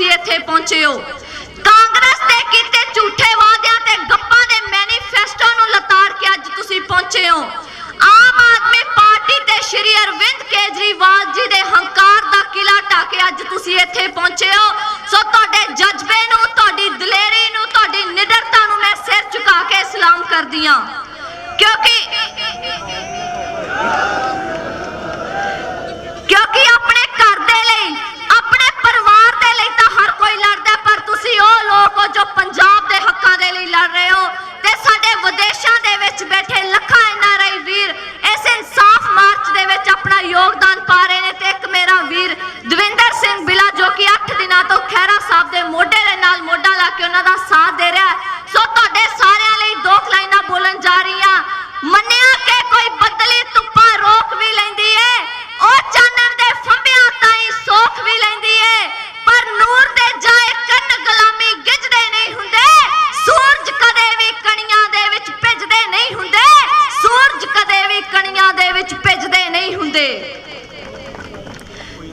ਤੁਸੀਂ ਇੱਥੇ ਪਹੁੰਚੇ ਹੋ। ਕਾਂਗਰਸ ਦੇ ਕੀਤੇ ਝੂਠੇ ਵਾਅਦਿਆਂ ਤੇ ਗੱਪਾਂ ਦੇ ਮੈਨੀਫੈਸਟੋ ਨੂੰ ਲਤਾੜ ਕੇ ਅੱਜ ਤੁਸੀਂ ਪਹੁੰਚੇ ਹੋ। ਆਮ ਆਦਮੀ ਪਾਰਟੀ ਤੇ ਸ਼੍ਰੀ ਅਰਵਿੰਦ ਕੇਜਰੀਵਾਲ ਜੀ ਦੇ ਹੰਕਾਰ ਦਾ ਕਿਲਾ ਢਾ ਕੇ ਅੱਜ ਤੁਸੀਂ ਇੱਥੇ ਪਹੁੰਚੇ ਹੋ। ਸੋ ਤੁਹਾਡੇ ਜਜ਼ਬੇ ਨੂੰ, ਤੁਹਾਡੀ ਦਲੇਰੀ ਨੂੰ, ਤੁਹਾਡੀ ਨਿਡਰਤਾ ਨੂੰ ਮੈਂ ਸਿਰ ਝੁਕਾ ਕੇ ਸਲਾਮ ਕਰਦੀ ਹਾਂ। ਕਿਉਂਕਿ ਆਪਣੇ ਘਰ ਦੇ ਲਈ ਆਪਣੇ ਪਰਿਵਾਰ ਦੇ ਲਈ ਤਾਂ ਹਰ ਕੋਈ ਲੜਦਾ ਹੈ, ਪਰ ਤੁਸੀਂ ਉਹ ਲੋਕ ਹੋ ਜੋ ਪੰਜਾਬ ਦੇ ਹੱਕਾਂ ਦੇ ਲਈ ਲੜ ਰਹੇ ਹੋ ਤੇ ਸਾਡੇ ਵਿਦੇਸ਼ਾਂ ਦੇ ਵਿੱਚ ਬੈਠੇ ਲੱਖਾਂ ਐਨਆਰਆਈ ਵੀਰ ਇਸ ਇਨਸਾਫ ਮਾਰਚ ਦੇ ਵਿੱਚ ਆਪਣਾ ਯੋਗਦਾਨ ਪਾ ਰਹੇ ਨੇ ਤੇ ਇੱਕ ਮੇਰਾ ਵੀਰ ਦਵਿੰਦਰ ਸਿੰਘ ਬਿਲਾ ਜੋ ਕਿ 8 ਦਿਨਾਂ ਤੋਂ ਖਹਿਰਾ ਸਾਹਿਬ ਦੇ ਮੋਢੇ ਦੇ ਨਾਲ ਮੋਢਾ ਲਾ ਕੇ ਉਹਨਾਂ ਦਾ ਸਾਥ ਦੇ ਰਿਹਾ ਹੈ। ਸੋ ਤੁਹਾਡੇ ਸਾਰਿਆਂ ਲਈ ਦੋ ਕੁ ਲਾਈਨਾਂ ਬੋਲਣ ਜਾ ਰਹੀ ਹਾਂ ਮੰਨਿਆ ਕਿ ਕੋਈ ਬਦਲੀ ਧੁੱਪਾਂ ਰੋਕ ਵੀ ਲੈਂਦੀ ਏ ਉਹ ਚਾਨਣ ਦੇ ਫੰਬਿਆਂ ਤਾਈਂ ਸੋਖ ਵੀ ਲੈਂਦੀ ਏ ਪਰ ਨੂਰ ਦੇ ਜਾਏ ਕੰਨ ਗੁਲਾਮੀ ਗਿੱਜਦੇ ਨਹੀਂ ਹੁੰਦੇ ਸੂਰਜ ਕਦੇ ਵੀ ਕਣੀਆਂ ਦੇ ਵਿੱਚ ਭਿੱਜਦੇ ਨਹੀਂ ਹੁੰਦੇ ਸੂਰਜ ਕਦੇ ਵੀ ਕਣੀਆਂ ਦੇ ਵਿੱਚ ਭਿੱਜਦੇ ਨਹੀਂ ਹੁੰਦੇ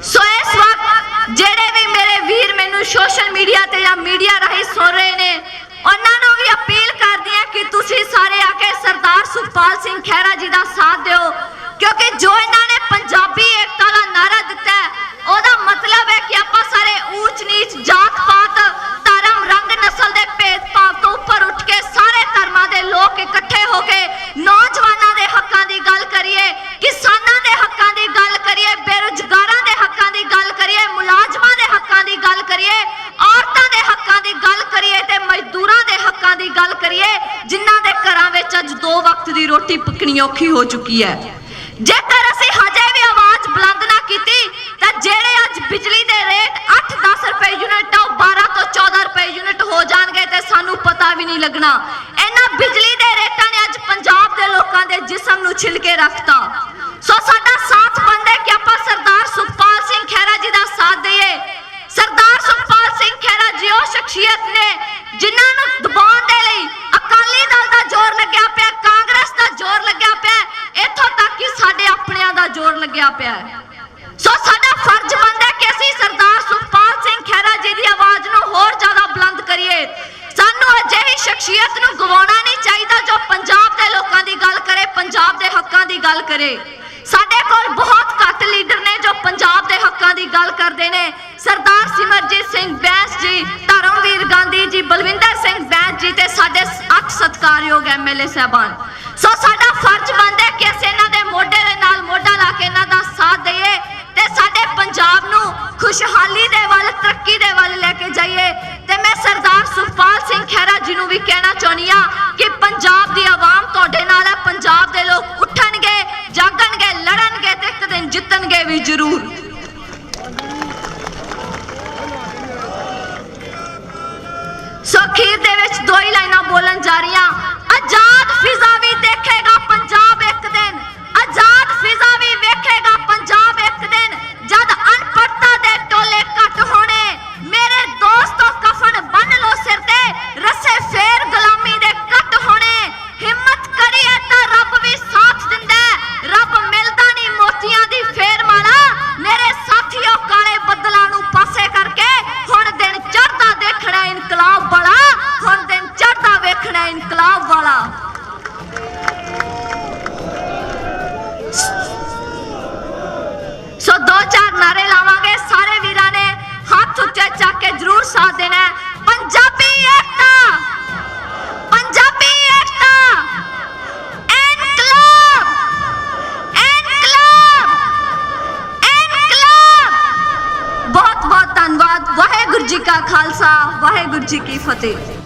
ਸੋ ਇਸ ਵਕਤ ਜਿਹੜੇ ਵੀ ਮੇਰੇ ਵੀਰ ਮੈਨੂੰ ਸੋਸ਼ਲ ਮੀਡੀਆ ਤੇ ਜਾਂ ਮੀਡੀਆ ਰਾਹੀਂ ਸੁਣ ਰਹੇ ਨੇ। ਉਹਨਾਂ ਨੂੰ ਵੀ ਅਪੀਲ ਕਰਦੀ ਹਾਂ ਕਿ ਤੁਸੀਂ ਸਾਰੇ ਆ ਕੇ ਸਰਦਾਰ ਸੁਖਪਾਲ ਸਿੰਘ ਖਹਿਰਾ ਜੀ ਦਾ ਸਾਥ ਦਿਓ, ਕਿਉਂਕਿ ਜੋ ਇਹਨਾਂ ਨੇ ਪੰਜਾਬੀ ਏਕਤਾ ਦਾ ਨਾਰਾ ਦਿੱਤਾ ਹੈ ਉਹਦਾ ਮਤਲਬ ਹੈ ਕਿ ਆਪਾਂ ਸਾਰੇ ਊਚ ਨੀਚ ਜਾਤ ਪਾਤ ਧਰਮ ਰੰਗ ਨਸਲ ਦੇ ਭੇਦਭਾਵ ਤੋਂ ਉੱਪਰ ਉੱਠ ਕੇ ਸਾਰੇ ਧਰਮਾਂ ਦੇ ਲੋਕ ਇਕੱਠੇ ਹੋ ਕੇ ਨੌਜਵਾਨਾਂ ਦੇ ਹੱਕਾਂ ਦੀ ਗੱਲ ਕਰੀਏ ਕਿਸਾਨਾਂ ਦੇ ਹੱਕਾਂ ਦੀ ਗੱਲ ਕਰੀਏ ਬੇਰੁਜ਼ਗਾਰਾਂ ਦੇ ਹੱਕਾਂ ਦੀ ਗੱਲ ਕਰੀਏ ਮੁਲਾਜ਼ਮਾਂ ਦੇ ਹੱਕਾਂ ਦੀ ਗੱਲ ਕਰੀਏ ਔਰਤਾਂ ਦੇ ਹੱਕਾਂ ਦੀ ਗੱਲ ਕਰੀਏ ਤੇ ਮਜ਼ਦੂਰਾਂ ਦੇ ਹੱਕਾਂ ਦੀ ਗੱਲ ਕਰੀਏ, ਜਿਨ੍ਹਾਂ ਦੇ ਘਰਾਂ ਵਿੱਚ ਅੱਜ ਦੋ ਵਕਤ ਦੀ ਰੋਟੀ ਪੱਕਣੀ ਔਖੀ ਹੋ ਚੁੱਕੀ ਹੈ। ਜੇਕਰ ਅਸੀਂ ਹਜੇ ਵੀ ਆਵਾਜ਼ ਬੁਲੰਦ ਨਾ ਕੀਤੀ, ਤਾਂ ਜਿਹੜੇ ਅੱਜ ਬਿਜਲੀ ਦੇ ਰੇਟ 8-10 ਰੁਪਏ ਯੂਨਿਟ ਆ 12 ਤੋਂ 14 ਰੁਪਏ ਯੂਨਿਟ ਹੋ ਜਾਣਗੇ ਤੇ ਸਾਨੂੰ ਪਤਾ ਵੀ ਨਹੀਂ ਲੱਗਣਾ। ਇਹਨਾਂ ਬਿਜਲੀ ਦੇ ਰੇਟਾਂ ਨੇ ਅੱਜ ਪੰਜਾਬ ਦੇ ਲੋਕਾਂ ਦੇ ਜਿਸਮ ਨੂੰ ਛਿਲ ਕੇ ਰੱਖਤਾ। ਸੋ ਸਾਡਾ ਸਾਥ ਬਣਦਾ ਕਿ ਆਪਾਂ ਸਰਦਾਰ ਸੁਖਪਾਲ ਸਿੰਘ ਖਹਿਰਾ ਜੀ ਦਾ ਸਾਥ ਦਈਏ। ਸਰਦਾਰ ਸੁਖਪਾਲ ਸਿੰਘ ਖਹਿਰਾ ਜੀ ਉਹ ਸ਼ਖਸੀਅਤ ਨੇ ਜਿਨ੍ਹਾਂ ਨੂੰ ਦਬਾਉਣ ਦੇ ਲਈ ਅਕਾਲੀ ਦਲ ਦਾ ਜ਼ੋਰ ਲੱਗਿਆ ਪਿਆ ਕਾਂਗਰਸ ਦਾ ਜ਼ੋਰ ਲੱਗਿਆ ਪਿਆ ਇੱਥੋਂ ਤੱਕ ਕਿ ਸਾਡੇ ਆਪਣਿਆਂ ਦਾ ਜ਼ੋਰ ਲੱਗਿਆ ਪਿਆ ਹੈ। ਸੋ ਸਾਡਾ ਫਰਜ਼ ਬਣਦਾ ਕਿ ਅਸੀਂ ਸਰਦਾਰ ਸੁਖਪਾਲ ਸਿੰਘ ਖਹਿਰਾ ਜੀ ਦੀ ਆਵਾਜ਼ ਨੂੰ ਹੋਰ ਜ਼ਿਆਦਾ ਬੁਲੰਦ ਕਰੀਏ। ਸਾਨੂੰ ਅਜਿਹੀ ਸ਼ਖਸੀਅਤ ਨੂੰ ਗਵਾਉਣਾ ਨਹੀਂ ਚਾਹੀਦਾ ਜੋ ਪੰਜਾਬ ਦੇ ਲੋਕਾਂ ਦੀ ਗੱਲ ਕਰੇ, ਪੰਜਾਬ ਦੇ ਹੱਕਾਂ ਦੀ ਗੱਲ ਕਰੇ। ਸਾਡੇ ਕੋਲ ਬਹੁਤ ਘੱਟ ਲੀਡਰ ਨੇ ਜੋ ਪੰਜਾਬ ਦੇ ਹੱਕਾਂ ਦੀ ਗੱਲ ਕਰਦੇ ਨੇ। ਸਰਦਾਰ ਸਿਮਰਜੀਤ ਸਿੰਘ ਬੈਂਸ ਜੀ, ਧਰਮਵੀਰ ਗਾਂਧੀ ਜੀ, ਬਲਵਿੰਦਰ ਸਿੰਘ ਬੈਂਸ ਜੀ ਤੇ ਸਾਡੇ ਅੱਖ ਸਤਿਕਾਰਯੋਗ ਐਮਐਲਏ ਸਾਹਿਬਾਨ। ਸੋ ਸਾਡਾ ਫਰਜ਼ ਬਣਦਾ ਕਿ ਅਸੀਂ ਮੋਢਾ ਲਾ ਕੇ ਇਹਨਾਂ ਦਾ ਸਾਥ ਦਈਏ ਤੇ ਸਾਡੇ ਪੰਜਾਬ ਨੂੰ ਖੁਸ਼ਹਾਲੀ ਦੇ ਵੱਲ, ਤਰੱਕੀ ਦੇ ਵੱਲ ਲੈ ਕੇ ਜਾਈਏ। ਤੇ ਮੈਂ ਸਰਦਾਰ ਸੁਖਪਾਲ ਸਿੰਘ ਖਹਿਰਾ ਜੀ ਨੂੰ ਵੀ ਕਹਿਣਾ ਚਾਹੁੰਦੀ ਆ ਕਿ ਪੰਜਾਬ ਦੀ ਆਵਾਮ ਤੁਹਾਡੇ ਨਾਲ ਹੈ, ਪੰਜਾਬ ਦੇ ਲੋਕ ਉੱਠਣਗੇ, ਜਾਗਣਗੇ, ਲੜਨਗੇ ਤੇ ਇੱਕ ਦਿਨ ਜਿੱਤਣਗੇ ਵੀ ਜ਼ਰੂਰ। ਸੋ ਅਖੀਰ ਦੇ ਵਿੱਚ ਦੋ ਹੀ ਲਾਈਨਾਂ ਬੋਲਣ ਜਾ ਰਹੀਆਂ। ਆਜ਼ਾਦ ਫਿਜ਼ਾ ਵੀ ਦੇਖੇਗਾ ਪੰਜਾਬ ਇੱਕ ਦਿਨ ਆਜ਼ਾਦ ਫਿਜ਼ਾ ਵੀ ਵੇਖੇਗਾ ਪੰਜਾਬ ਇੱਕ ਦਿਨ ਜਦ ਅਨਪੜਤਾ ਦੇ ਟੋਲੇ ਘੱਟ ਹੋਣੇ ਮੇਰੇ ਦੋਸਤੋ ਕਫਨ ਬੰਨ ਲੋ ਸਿਰ ਤੇ ਰਸੇ ਫੇਰ ਗੁਲਾਮੀ ਦੇ ਕੱਟ ਹੋਣੇ ਹਿੰਮਤ ਕਰੀਏ ਤਾਂ ਰੱਬ ਵੀ ਸਾਥ ਦਿੰਦਾ ਹੈ। ਰੱਬ ਮਿਲਦਾ ਨਹੀਂ ਮੋਤੀਆਂ ਦੀ ਫੇਰ ਮਾਲਾ ਮੇਰੇ ਸਾਥੀਓ ਕਾਲੇ ਬੱਦਲਾਂ ਨੂੰ ਪਾਸੇ ਕਰਕੇ ਹੁਣ ਦਿਨ ਚੜ੍ਹਦਾ ਦੇਖਣਾ ਇਨਕਲਾਬ ਵਾਲਾ ਹੁਣ ਦਿਨ ਚੜ੍ਹਦਾ ਵੇਖਣਾ ਇਨਕਲਾਬ ਵਾਲਾ ਸੋ ਦੋ ਚਾਰ ਨਾਰੇ ਲਾਵਾਂਗੇ ਸਾਰੇ ਵੀਰਾਂ ਨੇ ਹੱਥ ਉੱਤੇ ਚੱਕ ਕੇ ਜ਼ਰੂਰ ਸਾਥ ਦੇਣਾ ਹੈ। ਪੰਜਾਬੀ ਏਕਤਾ ਪੰਜਾਬੀ ਏਕਤਾ ਇਨਕਲਾਬ ਇਨਕਲਾਬ ਇਨਕਲਾਬ ਬਹੁਤ ਬਹੁਤ ਧੰਨਵਾਦ ਵਾਹਿਗੁਰੂ ਜੀ ਕਾ ਖਾਲਸਾ ਵਾਹਿਗੁਰੂ ਜੀ ਕੀ ਫਤਿਹ